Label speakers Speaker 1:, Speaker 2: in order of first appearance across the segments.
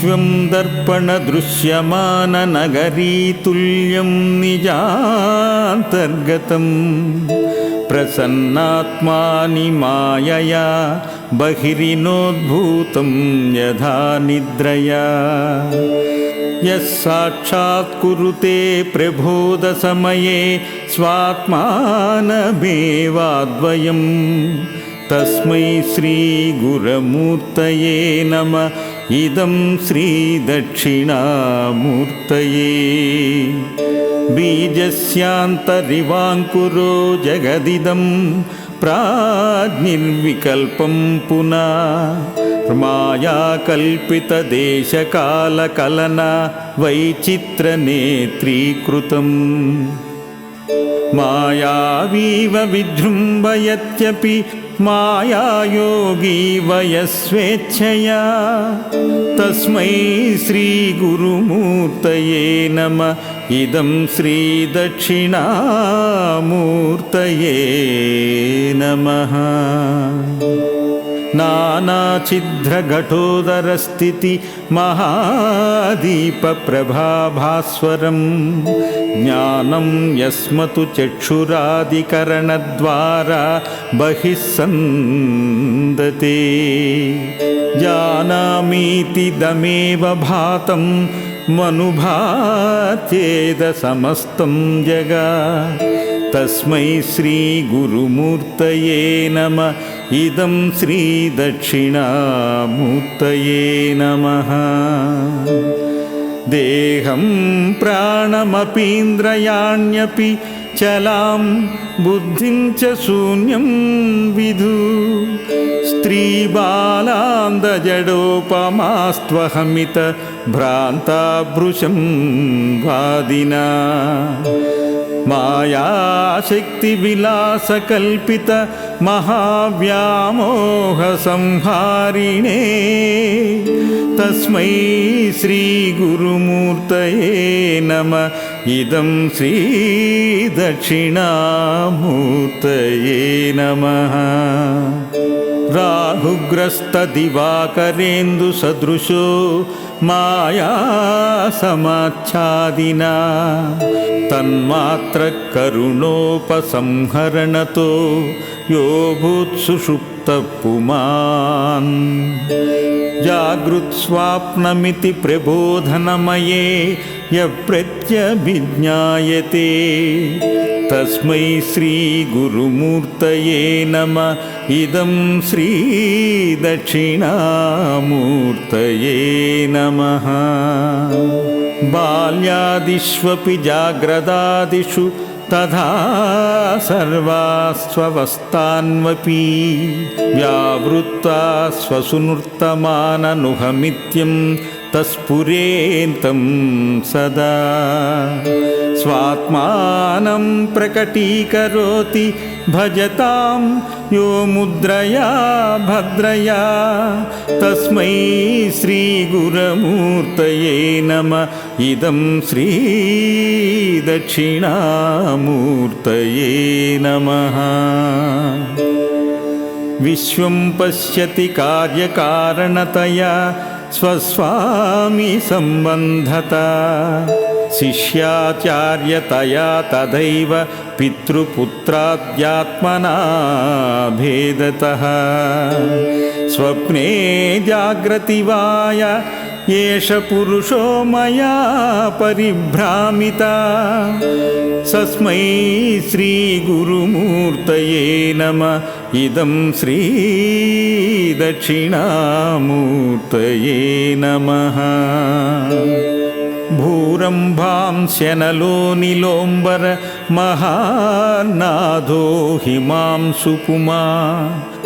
Speaker 1: विश्वं दर्पणदृश्यमाननगरीतुल्यं निजान्तर्गतम् प्रसन्नात्मानि मायया बहिरिनोद्भूतं यथा निद्रया। यः साक्षात् कुरुते प्रबोधसमये स्वात्मानमेवाद्वयम् तस्मै श्रीगुरमूर्तये नम इदं श्रीदक्षिणामूर्तये बीजस्यान्तरिवाङ्कुरो जगदिदं प्राज्ञिर्विकल्पं पुनः मायाकल्पितदेशकालकलना वैचित्रनेत्रीकृतम् मायावीव विजृम्भयत्यपि मायायोगी वयस्वेच्छया। तस्मै श्रीगुरुमूर्तये नम। इदं श्रीदक्षिणामूर्तये नमः नानाच्छिद्रघटोदरस्थिति महादीपप्रभाभास्वरं ज्ञानं यस्मतु चक्षुरादिकरणद्वारा बहिः सन्दते जानामीतिदमेव भातं मनुभात्येदसमस्तं जगा तस्मै श्रीगुरुमूर्तये नम। इदं श्रीदक्षिणामूर्तये नमः। देहं प्राणमपीन्द्रयाण्यपि चलां बुद्धिं च शून्यं विधु। स्त्रीबालान्दजडोपमास्त्वहमित भ्रान्ताभृशं वादिना मायाशक्तिविलासकल्पित महाव्यामोहसंहारिणे तस्मै श्रीगुरुमूर्तये नम। इदं श्रीदक्षिणामूर्तये नमः। राहुग्रस्तदिवाकरेन्दुसदृशो मायासमाच्छादिना तन्मात्रकरुणोपसंहरणतो यो भूत्सुषुप्तः पुमान्। जागृत्स्वाप्नमिति प्रबोधनमये यप्रत्यभिज्ञायते। तस्मै श्रीगुरुमूर्तये नम। इदं श्रीदक्षिणामूर्तये नमः बाल्यादिष्वपि जाग्रदादिषु तथा सर्वास्वस्थान्वपि व्यावृत्ता स्वसुनृत्तमाननुहमित्यं तस्फुरेन्तं सदा। स्वात्मानं प्रकटीकरोति भजतां यो मुद्रया भद्रया। तस्मै श्रीगुरमूर्तये नम। इदं श्रीदक्षिणामूर्तये नमः। विश्वं पश्यति कार्यकारणतया स्वस्वामी सम्बन्धता। शिष्याचार्यतया तथैव पितृपुत्राद्यात्मना भेदतः स्वप्ने जाग्रतिवाय एष पुरुषो मया परिभ्रामिता। तस्मै श्रीगुरुमूर्तये नम इदं श्रीदक्षिणामूर्तये नमः। भूरम्भांस्यनलो महानादो हिमांशुपुमा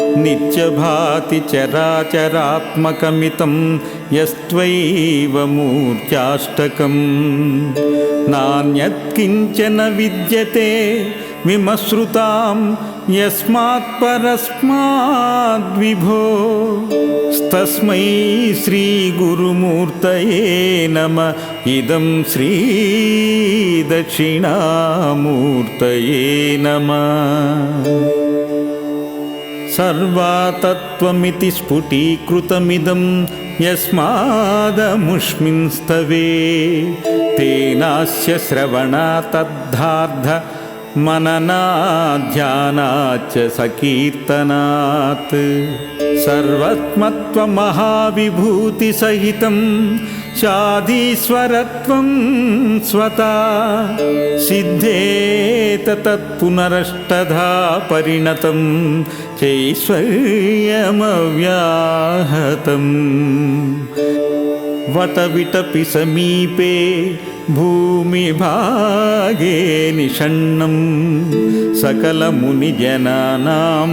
Speaker 1: नित्यभाति चराचरात्मकमितं यस्त्वैव मूर्त्याष्टकम्। नान्यत्किञ्चन विद्यते विमसृतां यस्मात् परस्माद्विभो तस्मै श्रीगुरुमूर्तये नम। इदं श्रीदक्षिणामूर्तये नमः। सर्वातत्त्वमिति स्फुटीकृतमिदं यस्मादमुष्मिन् स्तवे तेनास्य श्रवणा तद्धार्ध मननाध्यानाच्च सकीर्तनात्। सर्वत्मत्वमहाविभूतिसहितं शादीश्वरत्वं स्वता सिद्धेत तत्पुनरष्टधा परिणतं चैश्वर्यमव्याहतम् वटविटपि समीपे भूमिभागे निषण्णं सकलमुनिजनानां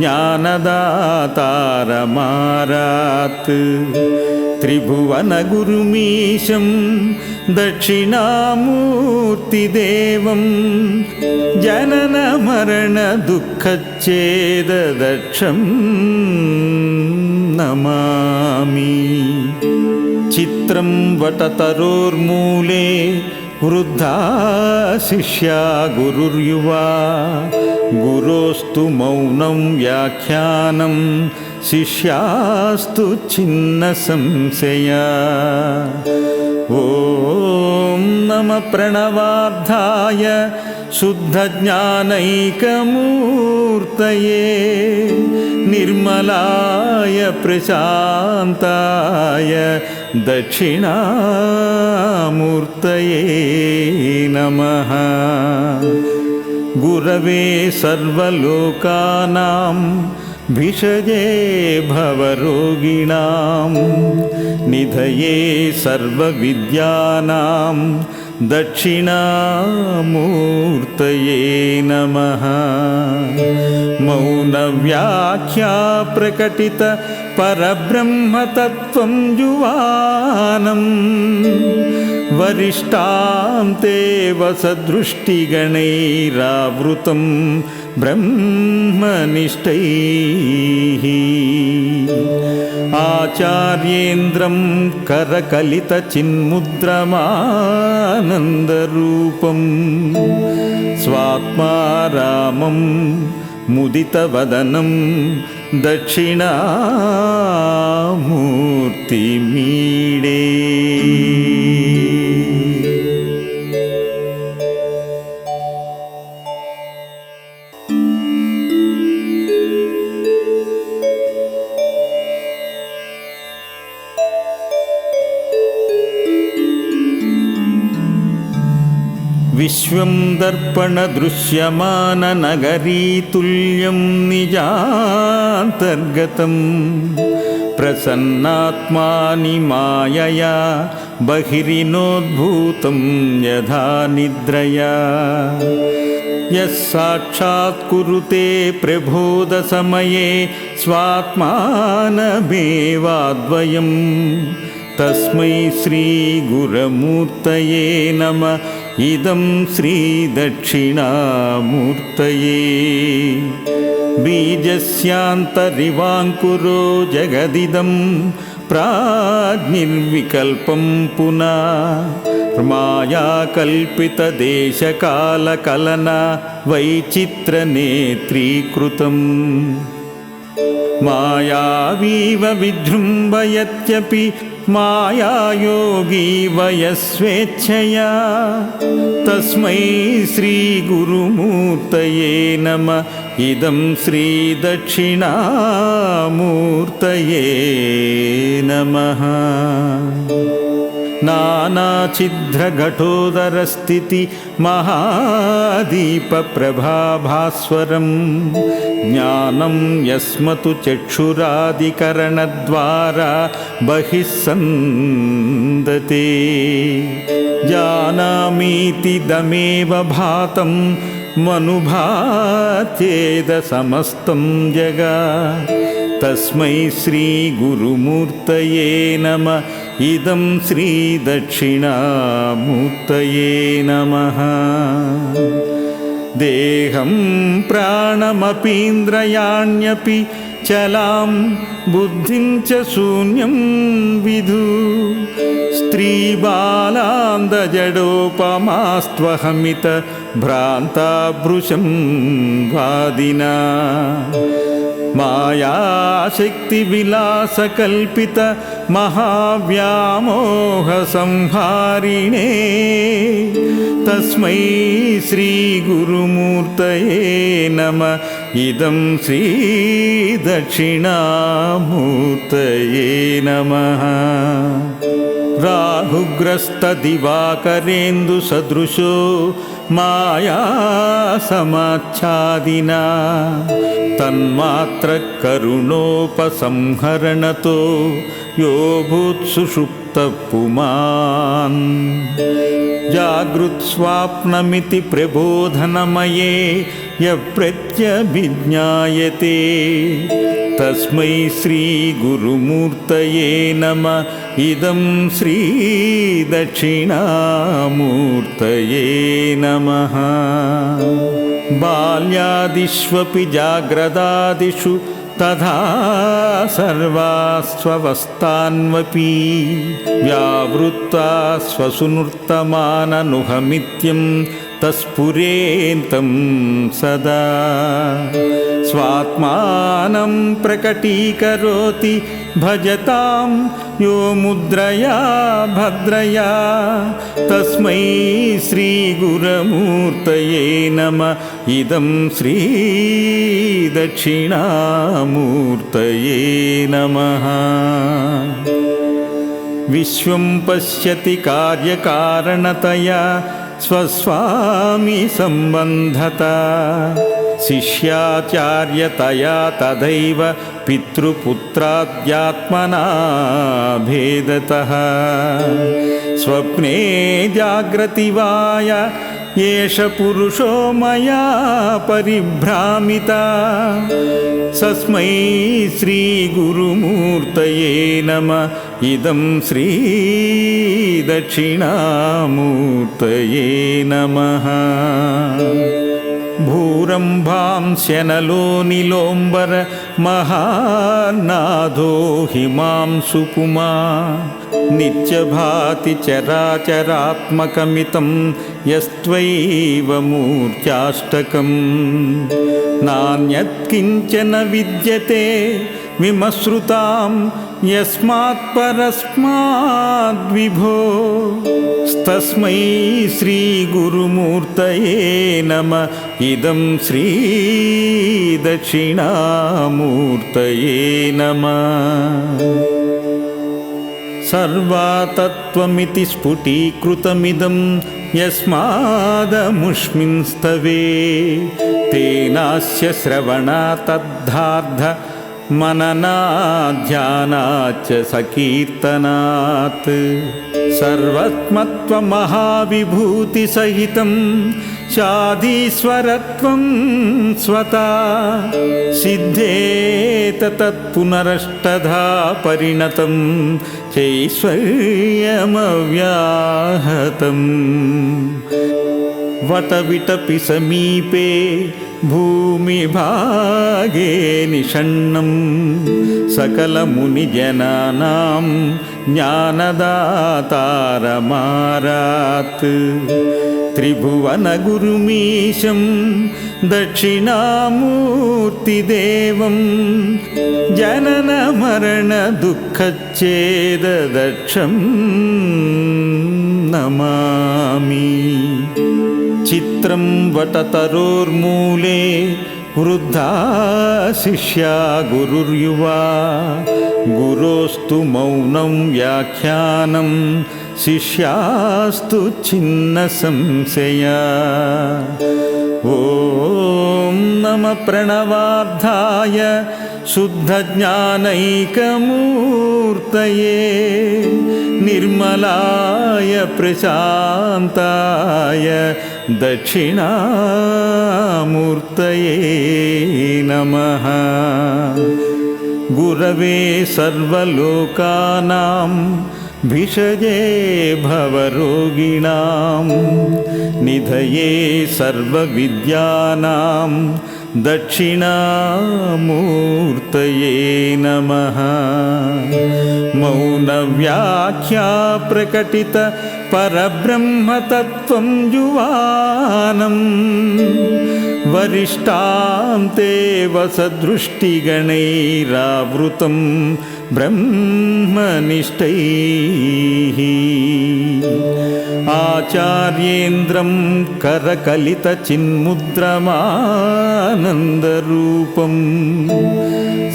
Speaker 1: ज्ञानदातारमारात् त्रिभुवनगुरुमीशं दक्षिणामूर्तिदेवं जननमरणदुःखच्छेददक्षं नमामि। चित्रं वटतरोर्मूले वृद्धा शिष्या गुरुर्युवा। गुरोस्तु मौनं व्याख्यानं शिष्यास्तु छिन्नसंशया ॐ नमः प्रणवार्धाय शुद्धज्ञानैकमूर्तये निर्मलाय प्रशान्ताय दक्षिणामूर्तये नमः। गुरवे सर्वलोकानां भिषजे भवरोगिणां निधये सर्वविद्यानां दक्षिणामूर्तये नमः। मौनव्याख्या प्रकटित परब्रह्मतत्त्वं युवानम् वरिष्ठां ते वसदृष्टिगणैरावृतं ब्रह्मनिष्ठैः। आचार्येन्द्रं करकलितचिन्मुद्रमानन्दरूपं। स्वात्मा रामं मुदितवदनं दक्षिणामूर्तिमीडे विश्वं दर्पणदृश्यमाननगरीतुल्यं निजान्तर्गतं प्रसन्नात्मानि मायया बहिरिनोद्भूतं यथा निद्रया। यः साक्षात् कुरुते प्रबोधसमये स्वात्मानमेवाद्वयम्। तस्मै श्रीगुरमूर्तये नम इदं श्रीदक्षिणामूर्तये बीजस्यान्तरिवाङ्कुरो जगदिदं प्राज्ञिर्विकल्पं पुनः मायाकल्पितदेशकालकलना वैचित्रनेत्रीकृतम् मायावीव विजृम्भयत्यपि मायायोगी वयस्वेच्छया। तस्मै श्रीगुरुमूर्तये नम। इदं श्रीदक्षिणामूर्तये नमः नानाछिद्रघटोदरस्थिति महादीपप्रभाभास्वरं ज्ञानं यस्मतु चक्षुरादिकरणद्वारा बहिः सन्दते जानामीति दमेव भातं मनुभाचेदसमस्तं जगा तस्मै श्रीगुरुमूर्तये नम। इदं श्रीदक्षिणामूर्तये नमः। देहं प्राणमपीन्द्रयाण्यपि चलां बुद्धिं च शून्यं विधु। स्त्रीबालान्दजडोपमास्त्वहमित भ्रान्ताभृशं वादिना मायाशक्तिविलासकल्पित महाव्यामोहसंहारिणे तस्मै श्रीगुरुमूर्तये नम। इदं श्रीदक्षिणामूर्तये नमः राहुग्रस्तदिवाकरेन्दुसदृशो मायासमाच्छादिना तन्मात्रकरुणोपसंहरणतो यो भूत्सुषुप्तपुमान् जागृत्स्वाप्नमिति प्रबोधनमये यप्रत्यभिज्ञायते। तस्मै श्रीगुरुमूर्तये नम। इदं श्रीदक्षिणामूर्तये नमः। बाल्यादिष्वपि जाग्रदादिषु तथा सर्वास्वस्थान्वपि व्यावृत्ता स्वसुनृत्तमाननुहमित्यं तस्फुरेन्तं सदा। स्वात्मानं प्रकटीकरोति भजतां यो मुद्रया भद्रया। तस्मै श्रीगुरमूर्तये नम इदं श्रीदक्षिणामूर्तये नमः। विश्वं पश्यति कार्यकारणतया स्वस्वामी सम्बन्धता। शिष्याचार्यतया तदैव पितृपुत्राद्यात्मना भेदतः स्वप्ने जाग्रतिवाय एष पुरुषो मया परिभ्रामिता। सस्मै श्रीगुरुमूर्तये नम इदं श्रीदक्षिणामूर्तये नमः। भूरम्भांस्यनलो निलोम्बर महानादो हिमांशुपुमा नित्यभाति चराचरात्मकमितं यस्त्वैव मूर्त्याष्टकम्। नान्यत्किञ्चन विद्यते विमसृतां यस्मात् परस्माद्विभो तस्मै श्रीगुरुमूर्तये नम। इदं श्रीदक्षिणामूर्तये नमः। सर्वातत्त्वमिति स्फुटीकृतमिदं यस्मादमुष्मिंस्तवे। तेनास्य श्रवणा तद्धार्ध मननाध्यानाच्च सकीर्तनात्। सर्वत्मत्वमहाविभूतिसहितं शादीश्वरत्वं स्वता सिद्धेत तत्पुनरष्टधा परिणतं चैश्वर्यमव्याहतम् वटविटपि समीपे भूमिभागे निषण्णं सकलमुनिजनानां ज्ञानदातारमारात् त्रिभुवनगुरुमीशं दक्षिणामूर्तिदेवं जननमरणदुःखच्छेददक्षं नमामि। चित्रं वटतरोर्मूले वृद्धा शिष्या गुरुर्युवा। गुरोस्तु मौनं व्याख्यानं शिष्यास्तु छिन्नसंशया ॐ नमः प्रणवार्धाय शुद्धज्ञानैकमूर्तये निर्मलाय प्रशान्ताय दक्षिणामूर्तये नमः। गुरवे सर्वलोकानां भिषजे भवरोगिणां निधये सर्वविद्यानां दक्षिणामूर्तये नमः। मौनव्याख्या प्रकटित परब्रह्मतत्त्वं युवानं वरिष्ठां ते वसदृष्टिगणैरावृतं ब्रह्मनिष्ठैः। आचार्येन्द्रं करकलितचिन्मुद्रमानन्दरूपं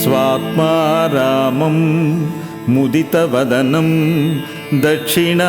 Speaker 1: स्वात्मा रामं मुदितवदनं दक्षिणामूर्तिमीडे